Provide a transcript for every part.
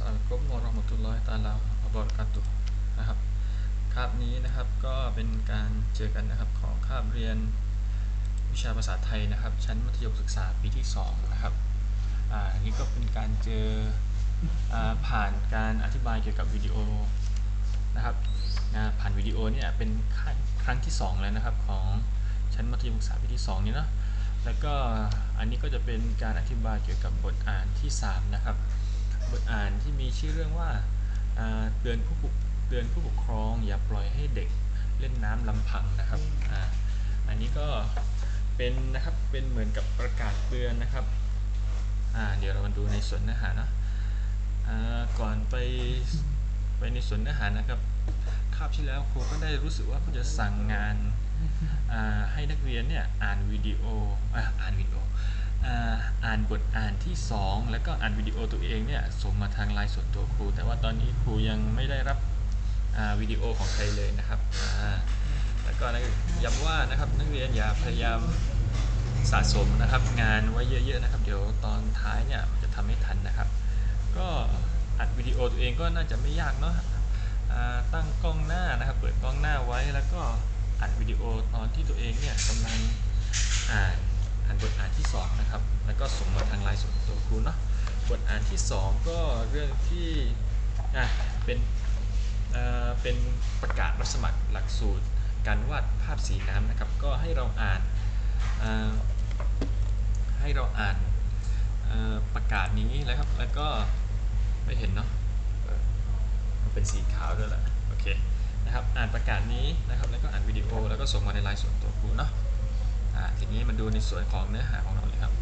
สลามกุมวะราะห์มตุลลอฮิตะอาลาวะบะเราะกาตุฮ์นะครับคาบนี้นะครับก็เป็นการเจอกันนะครับของคาบเรียนวิชาภาษาไทยนะครับ ชั้นมัธยมศึกษาปีที่2นะครับอ่าอันนี้ก็เป็นการเจออ่าผ่านการอธิบายเกี่ยวกับวิดีโอนะครับนะผ่านวิดีโอเนี่ยเป็นครั้งที่ 2 แล้วนะครับของชั้นมัธยมศึกษาปีที่2นี้เนาะแล้วก็อันนี้ก็จะเป็นการอธิบายเกี่ยวกับบทอ่านที่ 3 นะครับ บทอ่านที่มีชื่อเรื่องว่าเตือนผู้ปกเตือนผู้ปกครอง อย่าปล่อยให้เด็กเล่นน้ำลำพังนะครับออันนี้ก็เป็นนะครับเป็นเหมือนกับประกาศเตือนนะครับเดี๋ยวเรามาดูในส่วนเนื้อหาเนาะก่อนไปไปในส่วนเนื้อหานะครับคาบที่แล้วครูก็ได้รู้สึกว่าครูจะสั่งงานให้นักเรียนเนี่ยอ่านวิดีโออ่านวิดีโอ อ่านบทอ่านที่ 2 แล้วก็อ่านวิดีโอตัวเองเนี่ยส่งมาทางไลน์ส่วนตัวครู แต่ว่าตอนนี้ครูยังไม่ได้รับวิดีโอของใครเลยนะครับ แล้วก็นะย้ำว่านะครับนักเรียนอย่าพยายามสะสมนะครับงานไว้เยอะๆนะครับ เดี๋ยวตอนท้ายเนี่ยมันจะทำไม่ทันนะครับ ก็อัดวิดีโอตัวเองก็น่าจะไม่ยากเนาะตั้งกล้องหน้านะครับ เปิดกล้องหน้าไว้แล้วก็อัดวิดีโอตอนที่ตัวเองเนี่ยกำลังอ่าน อ่านบทอ่านที่2นะครับแล้วก็ส่งมาทางไลน์ส่วนตัวครูเนาะบทอ่านที่ 2 ก็เรื่องที่อะเป็นเอ่อเป็นประกาศรับสมัครหลักสูตร การวาดภาพสีน้ำนะครับ ก็ให้เราอ่านอ่อให้เราอ่านอ่อประกาศนี้แล้วครับ แล้วก็ไม่เห็นเนาะมันเป็นสีขาวด้วยแหละโอเคนะครับ อ่านประกาศนี้นะครับ แล้วก็อ่านวิดีโอ แล้วก็ส่งมาในไลน์ส่วนตัวครูเนาะ อ่าทีนี้มาดูในส่วนของเนื้อหาของเราเลยครับ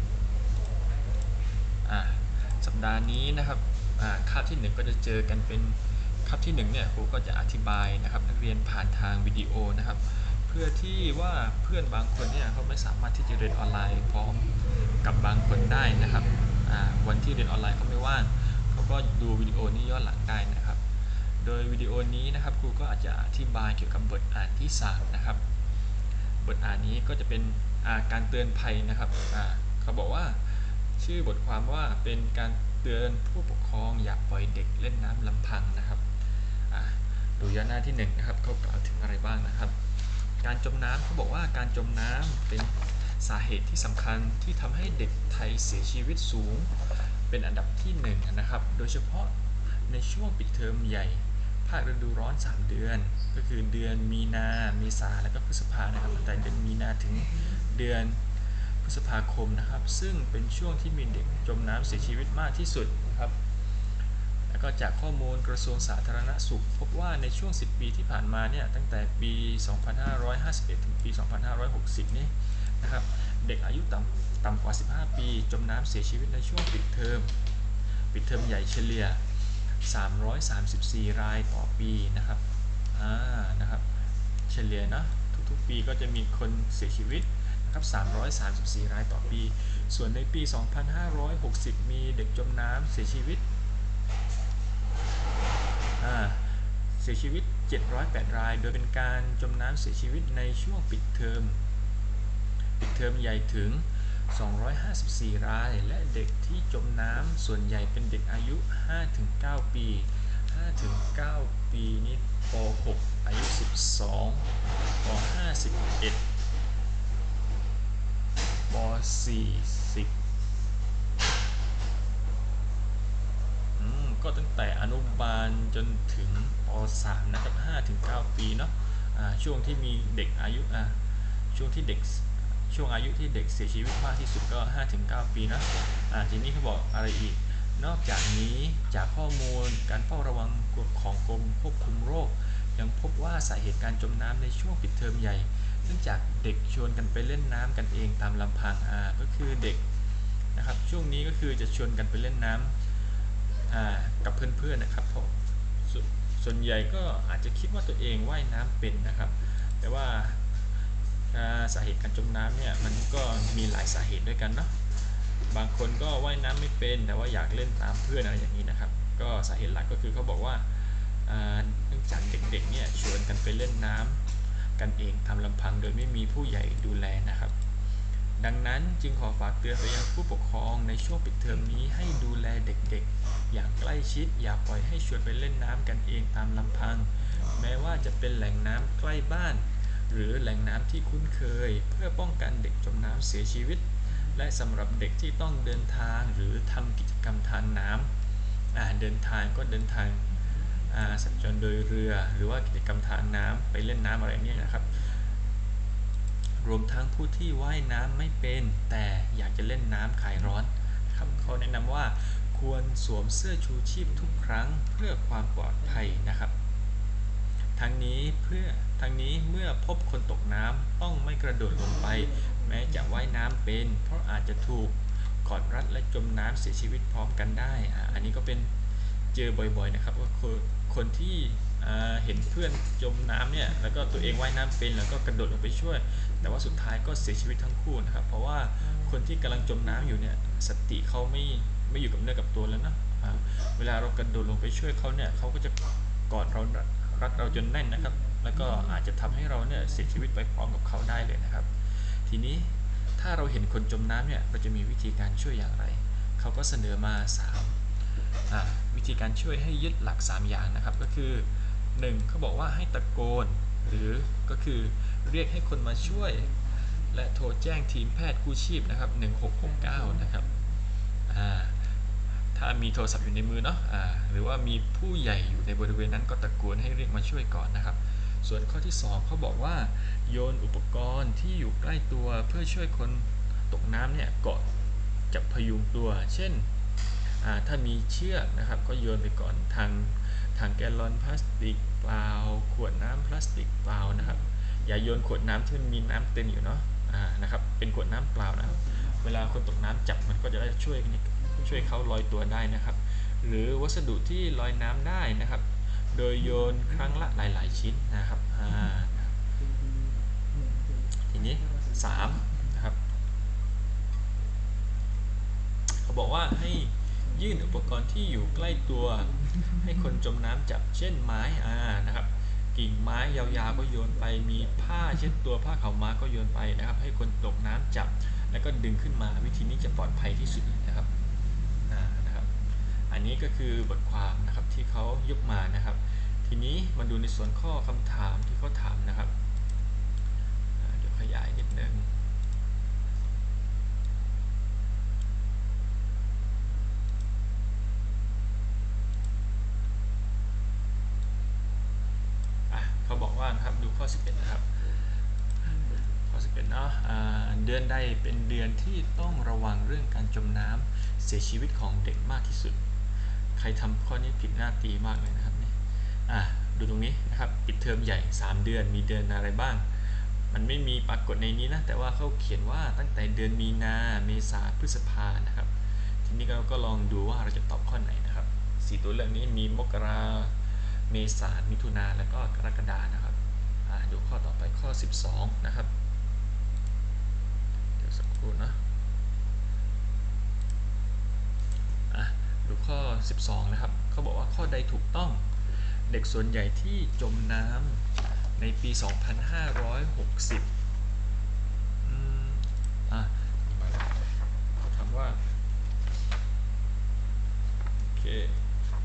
อ่าสัปดาห์นี้นะครับอ่าคาบที่ 1 ก็จะเจอกันเป็นคาบที่1เนี่ยครูก็จะอธิบายนะครับนักเรียนผ่านทางวิดีโอนะครับ เพื่อที่ว่าเพื่อนบางคนเนี่ยเขาไม่สามารถที่จะเรียนออนไลน์พร้อมกับบางคนได้นะครับวันที่เรียนออนไลน์เขาไม่ว่างเขาก็ดูวิดีโอนี้ย้อนหลังได้นะครับ โดยวิดีโอนี้นะครับครูก็อาจจะอธิบายเกี่ยวกับบทอ่านที่สามนะครับ บทอ่านนี้ก็จะเป็น การเตือนภัยนะครับเขาบอกว่าชื่อบทความว่าเป็นการเตือนผู้ปกครองอย่าปล่อยเด็กเล่นน้ำลำพังนะครับดูย้อนหน้าที่หนึ่งนะครับเขากล่าวถึงอะไรบ้างนะครับ การจมน้ำเขาบอกว่าการจมน้ำเป็นสาเหตุที่สำคัญที่ทำให้เด็กไทยเสียชีวิตสูง เป็นอันดับที่หนึ่งนะครับ โดยเฉพาะในช่วงปิดเทอมใหญ่ ภาคฤดูร้อน 3 เดือน ก็คือเดือนมีนา เมษา แล้วก็พฤษภานะครับตั้งแต่เดือนมีนาถึง เดือนพฤษภาคมนะครับ ซึ่งเป็นช่วงที่มีเด็กจมน้ำเสียชีวิตมากที่สุดนะครับแล้วก็จากข้อมูลกระทรวงสาธารณสุข พบว่าในช่วง 10 ปีที่ผ่านมาเนี่ยตั้งแต่ปี 2551 ถึงปี 2560 นี่นะครับเด็กอายุต่ำต่ำกว่า 15 ปี จมน้ำเสียชีวิตในช่วงปิดเทอมปิดเทอมใหญ่เฉลี่ย 334 รายต่อปีนะครับอ่านะครับ เฉลี่ยนะทุกๆปีก็จะมีคนเสียชีวิต ครับ 334 รายต่อปี ส่วนในปี 2560 มีเด็กจมน้ำเสียชีวิต เสียชีวิต 708 ราย โดยเป็นการจมน้ำเสียชีวิตในช่วงปิดเทอม ปิดเทอมใหญ่ถึง 254 ราย และเด็กที่จมน้ำส่วนใหญ่เป็นเด็กอายุ 5-9 ปี 5-9 ปีนี้ป .6 อายุ 12ป .5 11 ป .4 10อืมก็ตั้งแต่อนุบาลจนถึงป .3 นะครับ5-9ปีเนาะอ่าช่วงที่มีเด็กอายุอ่าช่วงที่เด็กช่วงอายุที่เด็กเสียชีวิตมากที่สุดก็ 5-9 ปีนะอ่าทีนี้เขาบอกอะไรอีก นอกจากนี้จากข้อมูลการเฝ้าระวังของกรมควบคุมโรค ยังพบว่าสาเหตุการจมน้ำในช่วงปิดเทอมใหญ่ เนื่องจากเด็กชวนกันไปเล่นน้ำกันเองตามลำพังอ่าก็คือเด็กนะครับช่วงนี้ก็คือจะชวนกันไปเล่นน้ำอ่ากับเพื่อนๆนะครับเพราะสวนส่วนใหญ่ก็อาจจะคิดว่าตัวเองว่ายน้ำเป็นนะครับ แต่ว่าสาเหตุการจมน้ำเนี่ยมันก็มีหลายสาเหตุด้วยกันเนาะบางคนก็ว่ายน้ำไม่เป็น แต่ว่าอยากเล่นตามเพื่อนอะไรอย่างนี้นะครับ ก็สาเหตุหลักก็คือเขาบอกว่า เนื่องจากเด็กๆเนี่ยชวนกันไปเล่นน้ำกันเองทำลำพังโดยไม่มีผู้ใหญ่ดูแลนะครับ ดังนั้นจึงขอฝากเตือนไปยังผู้ปกครองในช่วงปิดเทอมนี้ให้ดูแลเด็กๆ อย่างใกล้ชิด อย่าปล่อยให้ชวนไปเล่นน้ำกันเองตามลำพัง แม้ว่าจะเป็นแหล่งน้ำใกล้บ้าน หรือแหล่งน้ำที่คุ้นเคย เพื่อป้องกันเด็กจมน้ำเสียชีวิต และสำหรับเด็กที่ต้องเดินทางหรือทำกิจกรรมทางน้ำอ่าเดินทางก็เดินทาง สัญจรโดยเรือ หรือว่ากิจกรรมทางน้ำไปเล่นน้ำอะไรเนี่ยนะครับ รวมทั้งผู้ที่ว่ายน้ำไม่เป็น แต่อยากจะเล่นน้ำคลายร้อนครับเขาแนะนำว่าควรสวมเสื้อชูชีพทุกครั้งเพื่อความปลอดภัยนะครับ ทั้งนี้เพื่อทั้งนี้เมื่อพบคนตกน้ำต้องไม่กระโดดลงไป แม้จะว่ายน้ำเป็น เพราะอาจจะถูกกอดรัดและจมน้ำเสียชีวิตพร้อมกันได้อ่าอันนี้ก็เป็น เจอบ่อยๆนะครับว่าคนคนที่เห็นเพื่อนจมน้ำเนี่ยแล้วก็ตัวเองว่ายน้ำเป็นแล้วก็กระโดดลงไปช่วย แต่ว่าสุดท้ายก็เสียชีวิตทั้งคู่นะครับ เพราะว่าคนที่กำลังจมน้ำอยู่เนี่ยสติเขาไม่ไม่อยู่กับเนื้อกับตัวแล้วนะเวลาเรากระโดดลงไปช่วยเขาเนี่ยเขาก็จะกอดเรารัดเราจนแน่นนะครับ แล้วก็อาจจะทำให้เราเนี่ยเสียชีวิตไปพร้อมกับเขาได้เลยนะครับ ทีนี้ถ้าเราเห็นคนจมน้ำเนี่ยเราจะมีวิธีการช่วยอย่างไรเขาก็เสนอมา 3 วิธีการช่วยให้ยึดหลัก 3 อย่างนะครับ ก็คือ 1 เขาบอกว่าให้ตะโกน หรือก็คือเรียกให้คนมาช่วย และโทรแจ้งทีมแพทย์กู้ชีพนะครับ1669นะครับถ้ามีโทรศัพท์อยู่ในมือเนาะอ่าหรือว่ามีผู้ใหญ่อยู่ในบริเวณนั้นก็ตะโกนให้เรียกมาช่วยก่อนนะครับ ส่วนข้อที่ 2เขาบอกว่าโยนอุปกรณ์ที่อยู่ใกล้ตัวเพื่อช่วยคนตกน้ำเนี่ยเกาะจับพยุงตัว เช่น ถ้ามีเชือกนะครับก็โยนไปก่อนทางทางแกลลอนพลาสติกเปล่า ขวดน้ำพลาสติกเปล่านะครับ อย่าโยนขวดน้ำที่มันมีน้ำเต็มอยู่เนาะอ่านะครับเป็นขวดน้ำเปล่านะครับ เวลาคนตกน้ำจับมันก็จะได้ช่วยช่วยเขาลอยตัวได้นะครับ หรือวัสดุที่ลอยน้ำได้นะครับ โดยโยนครั้งละหลาย ๆ ชิ้นนะครับทีนี้3นะครับเขาบอกว่าให้ ยื่นอุปกรณ์ที่อยู่ใกล้ตัว ให้คนจมน้ำจับเช่นไม้อ่านะครับ กิ่งไม้ยาวๆก็โยนไปมีผ้าเช็ดตัวผ้าขาวม้าก็โยนไปนะครับ ให้คนตกน้ำจับ แล้วก็ดึงขึ้นมาวิธีนี้จะปลอดภัยที่สุดนะครับอ่านะครับ อันนี้ก็คือบทความนะครับที่เขายกมานะครับ ทีนี้มาดูในส่วนข้อคำถามที่เขาถามนะครับเดี๋ยวขยายนิดนึง อะเขาบอกว่านะครับดูข้อ 11 นะครับ ข้อ 11 เนาะอ่าเดือนใดเป็นเดือน ที่ต้องระวังเรื่องการจมน้ำเสียชีวิตของเด็กมากที่สุด ใครทำข้อนี้ผิดหน้าตีมากเลยนะครับนี่อะดูตรงนี้นะครับปิดเทอมใหญ่ 3 เดือนมีเดือนอะไรบ้าง มันไม่มีปรากฏในนี้นะ แต่ว่าเขาเขียนว่าตั้งแต่เดือนมีนาเมษาพฤษภานะครับ ทีนี้เราก็ลองดูว่าเราจะตอบข้อไหนนะครับสี่ตัวเลือกนี้มีมกราเมษามิถุนาแล้วก็กรกฎานะครับอ่าดูข้อต่อไปข้อ 12 นะครับ เดี๋ยวสักครู่นะอะดูข้อ 12 นะครับเขาบอกว่าข้อใดถูกต้องเด็กส่วนใหญ่ที่จมน้ำในปี 2560อืมอะมาแล้วคำว่าโอเค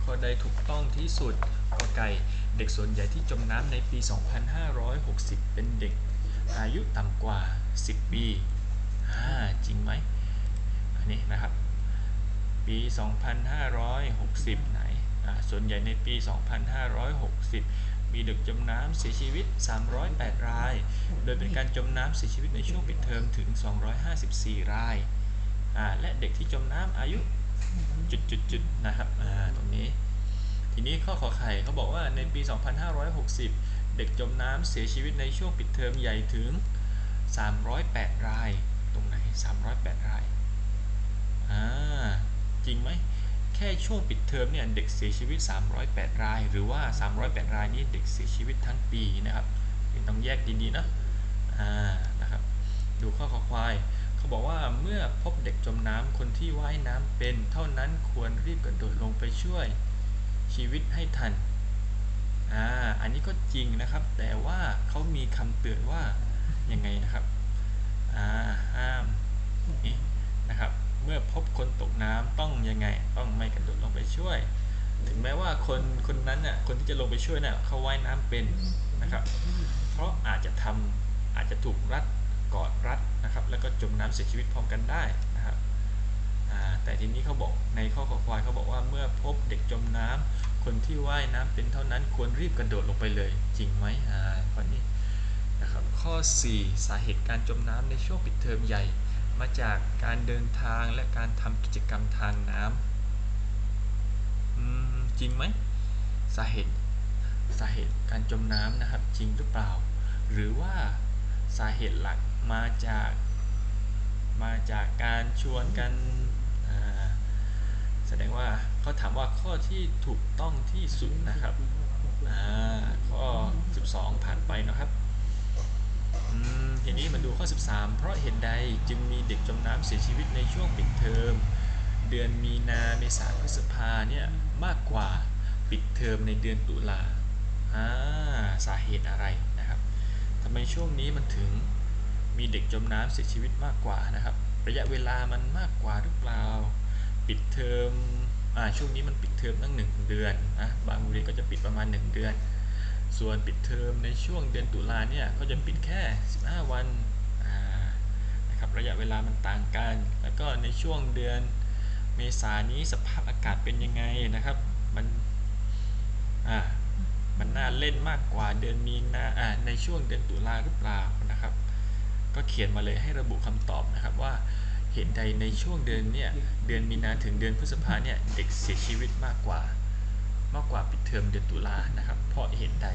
ข้อใดถูกต้องที่สุดกอไก่เด็กส่วนใหญ่ที่จมน้ำในปี 2560 เป็นเด็กอายุต่ำกว่า 10 ปี จริงไหมอันนี้นะครับ ปี 2560 ไหนอ่าส่วนใหญ่ในปี 2560 มีเด็กจมน้ำเสียชีวิต 308 ราย โดยเป็นการจมน้ำเสียชีวิตในช่วงปิดเทอมถึง 254 รายอ่าและเด็กที่จมน้ำอายุจุดๆๆนะครับตรงนี้ ทีนี้ข้อขอไข่เขาบอกว่าในปี 2560 เด็กจมน้ำเสียชีวิตในช่วงปิดเทอมใหญ่ถึง 308 ราย ตรงไหน308รายอ่าจริงไหมแค่ช่วงปิดเทอมเนี่ยเด็กเสียชีวิต 308 ราย หรือว่า 308 รายนี้เด็กเสียชีวิตทั้งปีนะครับต้องแยกดีๆนะอ่านะครับ ดูข้อขอควายเขาบอกว่าเมื่อพบเด็กจมน้ำคนที่ว่ายน้ำเป็น เท่านั้นควรรีบกระโดดลงไปช่วยชีวิตให้ทันอ่าอันนี้ก็จริงนะครับ แต่ว่าเขามีคำเตือนว่ายังไงนะครับอ่าห้าม นะครับ เมื่อพบคนตกน้ำต้องยังไง ต้องไม่กระโดดลงไปช่วย ถึงแม้ว่าคนคนนั้นน่ะคนที่จะลงไปช่วยน่ะเขาว่ายน้ำเป็นนะครับ เพราะอาจจะทำอาจจะถูกรัดกอดรัดนะครับ แล้วก็จมน้ำเสียชีวิตพร้อมกันได้นะครับแต่ทีนี้เขาบอกในข้อขอควายเขาบอกว่าเมื่อพบเด็กจมน้ำคนที่ว่ายน้ำเป็นเท่านั้นควรรีบกระโดดลงไปเลย จริงไหมอ่าข้อนี้นะครับข้อ 4 สาเหตุการจมน้ำในช่วงปิดเทอมใหญ่ มาจากการเดินทางและการทำกิจกรรมทางน้ำจริงไหมสาเหตุสาเหตุการจมน้ำนะครับจริงหรือเปล่า หรือว่าสาเหตุหลักมาจากมาจากการชวนกันแสดงว่าเขาถามว่าข้อที่ถูกต้องที่สุดนะครับข้อ 12 ผ่านไปนะครับ อืมทีนี้มาดูข้อ 13 เพราะเหตุใดจึงมีเด็กจมน้ำเสียชีวิตในช่วงปิดเทอม เดือนมีนาเมษาพฤษภาเนี่ยมากกว่าปิดเทอมในเดือนตุลาอ่าสาเหตุอะไรนะครับทำไมช่วงนี้มันถึงมีเด็กจมน้ำเสียชีวิตมากกว่านะครับระยะเวลามันมากกว่าหรือเปล่า ปิดเทอมอ่าช่วงนี้มันปิดเทอมตั้งหนึ่งเดือนนะบางโรงเรียนก็จะปิดประมาณ 1 เดือน ส่วนปิดเทอมในช่วงเดือนตุลาเนี่ยก็จะปิดแค่ 15 วันนะครับระยะเวลามันต่างกัน แล้วก็ในช่วงเดือนเมษานี้สภาพอากาศเป็นยังไงนะครับ มันอ่ามันน่าเล่นมากกว่าเดือนมีนาอ่าในช่วงเดือนตุลาหรือเปล่านะครับ ก็เขียนมาเลยให้ระบุคำตอบนะครับว่าเหตุใดในช่วงเดือนเนี่ยเดือนมีนาถึงเดือนพฤษภาเนี่ยเด็กเสียชีวิตมากกว่า มากกว่าปิดเทอมเดือนตุลานะครับ เพราะเหตุใด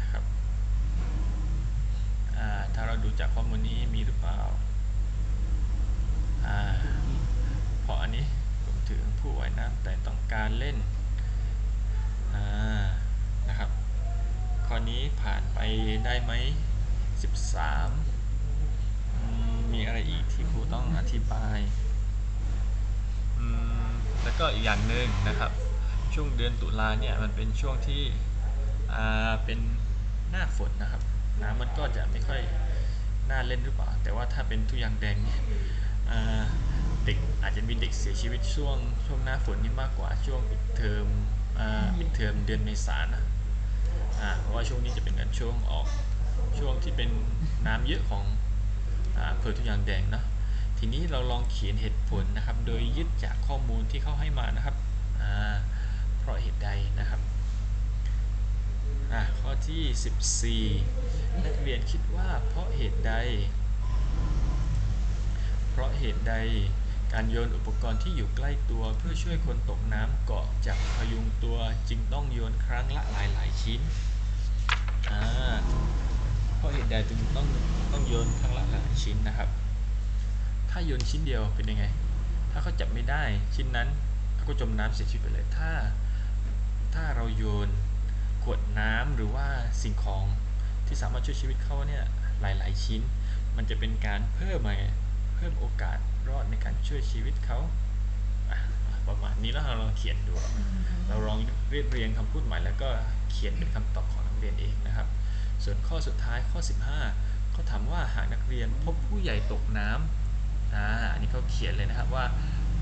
นะครับถ้าเราดูจากข้อมูลนี้มีหรือเปล่าเพราะอันนี้รวมถึงผู้ว่ายน้ำแต่ต้องการเล่นนะครับ ข้อนี้ผ่านไปได้ไหม13 มีอะไรอีกที่ครูต้องอธิบายแล้วก็อีกอย่างหนึ่งนะครับ ช่วงเดือนตุลาเนี่ยมันเป็นช่วงที่เป็นหน้าฝนนะครับ น้ำมันก็จะไม่ค่อยน่าเล่นหรือเปล่า แต่ว่าถ้าเป็นทุยางแดงเนี่ยเด็กอาจจะมีเด็กเสียชีวิตช่วงช่วงหน้าฝนนี่มากกว่าช่วงปิดเทอมอ่าปิดเทอมเดือนเมษานะเพราะว่าช่วงนี้จะเป็นการช่วงออกช่วงที่เป็นน้ำเยอะของอำเภอทุยางแดงเนาะทีนี้เราลองเขียนเหตุผลนะครับ โดยยึดจากข้อมูลที่เขาให้มานะครับอ่า เพราะเหตุใดนะครับข้อที่ 14 นักเรียนคิดว่าเพราะเหตุใด เพราะเหตุใดการโยนอุปกรณ์ที่อยู่ใกล้ตัวเพื่อช่วยคนตกน้ำเกาะจับพยุงตัวจึงต้องโยนครั้งละหลายหลายชิ้นเพราะเหตุใดจึงต้องต้องโยนครั้งละหลายชิ้นนะครับ ถ้าโยนชิ้นเดียวเป็นยังไง ถ้าเขาจับไม่ได้ชิ้นนั้นเขาก็จมน้ำเสียชีวิตไปเลยถ้า ถ้าเราโยนขวดน้ำหรือว่าสิ่งของที่สามารถช่วยชีวิตเขาเนี่ยหลาย ๆ ชิ้น มันจะเป็นการเพิ่มไงเพิ่มโอกาสรอดในการช่วยชีวิตเขาอะประมาณนี้แล้วเราลองเขียนดู เราลองเรียบเรียงคำพูดใหม่แล้วก็เขียนเป็นคำตอบของนักเรียนเองนะครับ ส่วนข้อสุดท้ายข้อ 15เขาถามว่าหากนักเรียนพบผู้ใหญ่ตกน้ำอ่าอันนี้เขาเขียนเลยนะครับว่า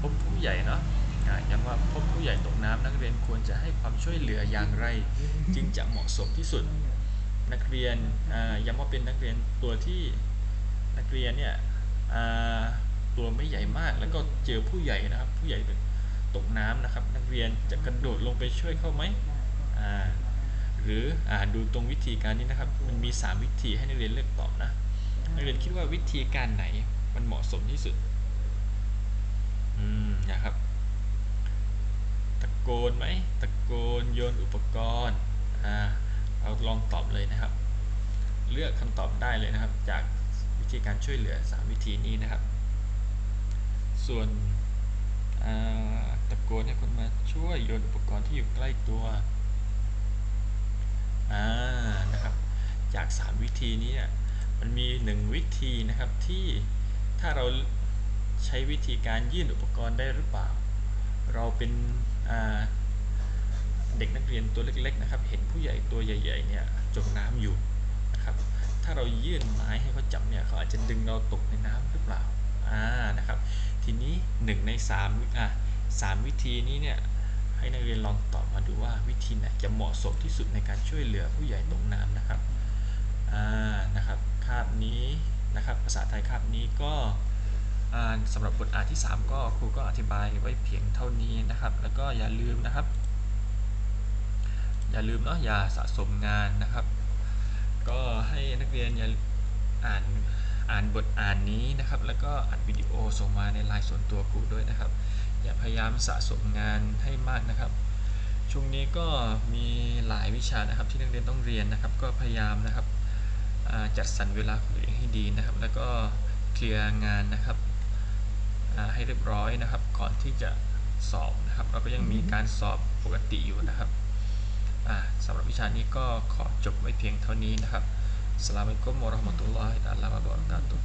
พบผู้ใหญ่เนาะ อ่าย้ำว่าพบผู้ใหญ่ตกน้ำนักเรียนควรจะให้ความช่วยเหลืออย่างไร จึงจะเหมาะสมที่สุดนักเรียนย้ำว่าเป็นนักเรียนตัวที่นักเรียนเนี่ยตัวไม่ใหญ่มากแล้วก็เจอผู้ใหญ่นะครับ ผู้ใหญ่ตกน้ำนะครับ นักเรียนจะกระโดดลงไปช่วยเขาไหมหรืออดูตรงวิธีการนี้นะครับ มันมี 3 วิธีให้นักเรียนเลือกตอบนะนักเรียนคิดว่าวิธีการไหนมันเหมาะสมที่สุดอืมนะครับ โกนไหมตะโกนโยนอุปกรณ์อ่าเราลองตอบเลยนะครับ เลือกคำตอบได้เลยนะครับ จากวิธีการช่วยเหลือ 3 วิธีนี้นะครับ ส่วนตะโกนให้คนมาช่วยโยนอุปกรณ์ที่อยู่ใกล้ตัวอ่านะครับ จาก 3 วิธีนี้เนี่ยมันมี 1 วิธีนะครับที่ถ้าเราใช้วิธีการยื่นอุปกรณ์ได้หรือเปล่า เราเป็น เด็กนักเรียนตัวเล็กๆนะครับ เห็นผู้ใหญ่ตัวใหญ่ๆเนี่ยจมน้ำอยู่นะครับ ถ้าเรายื่นไม้ให้เขาจับเนี่ยเขาอาจจะดึงเราตกในน้ำหรือเปล่าอ่านะครับ ทีนี้1ใน3อะสามวิธีนี้เนี่ยให้นักเรียนลองตอบมาดูว่าวิธีไหนจะเหมาะสมที่สุดในการช่วยเหลือผู้ใหญ่ตกน้ำนะครับอ่านะครับคาบนี้นะครับภาษาไทยคาบนี้ก็ สำหรับบทอ่านที่ 3 ก็ครูก็อธิบายไว้เพียงเท่านี้นะครับ แล้วก็อย่าลืมนะครับ อย่าลืมเนาะอย่าสะสมงานนะครับ ก็ให้นักเรียนอย่าอ่านอ่านบทอ่านนี้นะครับ แล้วก็อัดวิดีโอส่งมาในไลน์ส่วนตัวครูด้วยนะครับ อย่าพยายามสะสมงานให้มากนะครับ ช่วงนี้ก็มีหลายวิชานะครับที่นักเรียนต้องเรียนนะครับ ก็พยายามนะครับจัดสรรเวลาของตัวเองให้ดีนะครับ แล้วก็เคลียร์งานนะครับ ให้เรียบร้อยนะครับ ก่อนที่จะสอบนะครับ เราก็ยังมีการสอบปกติอยู่นะครับสำหรับวิชานี้ก็ขอจบไว้เพียงเท่านี้นะครับสลามิกุมวะราะห์มะตุลลอฮิตะอาลาวะบะเราะกาตุ